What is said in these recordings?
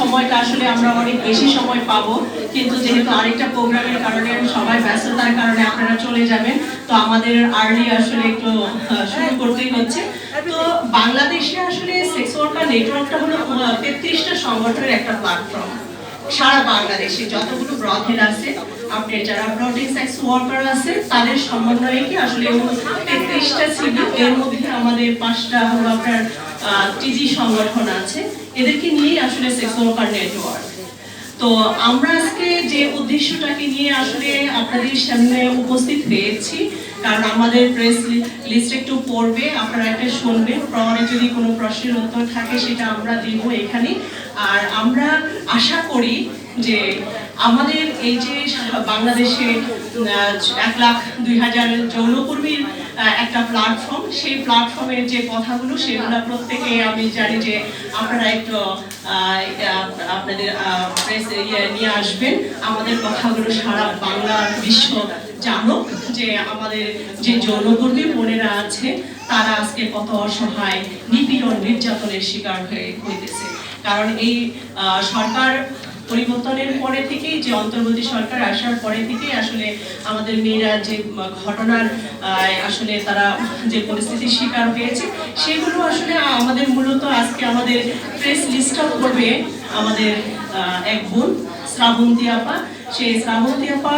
সময়টা আসলে আমরা অনেক বেশি সময় পাবো। কিন্তু যেহেতু আরেকটা প্রোগ্রামের কারণে সবাই ব্যস্ততার কারণে আপনারা চলে যাবেন, তো আমাদের আর্লি আসলে একটু শুরু করতেই হচ্ছে। তো বাংলাদেশে আসলে সেক্স ওয়ার্কার নেটওয়ার্কটা হলো তেত্রিশটা সংগঠনের একটা প্ল্যাটফর্ম সারা বাংলাদেশে যতগুলো ব্রথের আছে, আপনি যারা ব্রডিং সেক্স ওয়ার্কার আছে, তাদের সমন্বয়ে কি আসলে তেত্রিশটা ছিল এর মধ্যে আমাদের পাঁচটা হলো আপনার টিজি সংগঠন আছে এদেরকে নিয়ে আসলে সেক্স ওয়ার্কার নেটওয়ার্ক তো আমরা আজকে যে উদ্দেশ্যটাকে নিয়ে আসলে আপনাদের সামনে উপস্থিত হয়েছি কারণ আমাদের প্রেস লিস্ট একটু পড়বে আপনারা একটা শুনবেন পরে যদি কোনো প্রশ্নের উত্তর থাকে সেটা আমরা দিব এখানে। আর আমরা আশা করি যে আমাদের এই যে বাংলাদেশে আহ, এক লাখ দুই হাজার যৌনকর্মীর একটা প্ল্যাটফর্ম সেই প্ল্যাটফর্মের যে কথাগুলো, সেগুলো প্রত্যেকে আমি জানি যে আপনারা একটু আপনাদের প্রেস নিয়ে আসবেন। আমাদের কথাগুলো সারা বাংলা বিশ্ব জানুক যে আমাদের যে যৌনকর্মী বোনেরা আছে, তারা আজকে কত অসহায়, নিপীড়ন, নির্যাতনের শিকার হয়ে হইতেছে। কারণ এই সরকার পরিবর্তনের পরে থেকেই যে অন্তর্বর্তী সরকার আসার পরে থেকেই আসলে আমাদের মেয়েরা যে ঘটনার আসলে তারা যে পরিস্থিতির শিকার হয়েছে, সেগুলো আসলে আমাদের মূলত আজকে আমাদের প্রেস লিস্ট করবে আমাদের এক বোন। শ্রাবন্তী আপা সেই শ্রাবন্তী আপা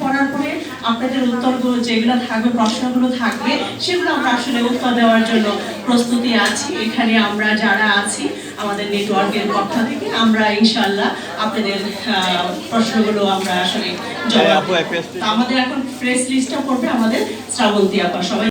পড়ার পরে আপনাদের উত্তরগুলো যেগুলো থাকবে প্রশ্নগুলো থাকবে সেগুলো আমরা আসলে উত্তর দেওয়ার জন্য প্রস্তুতি আছি। এখানে আমরা যারা আছি আমাদের নেটওয়ার্কের পক্ষ থেকে আমরা ইনশাল্লাহ আপনাদের আহ, প্রশ্নগুলো আমরা আসলে জবাব হ্যাঁ, তো আমাদের এখন প্রেস লিস্টটা পড়বে আমাদের শ্রাবন্তী আপা। সবাই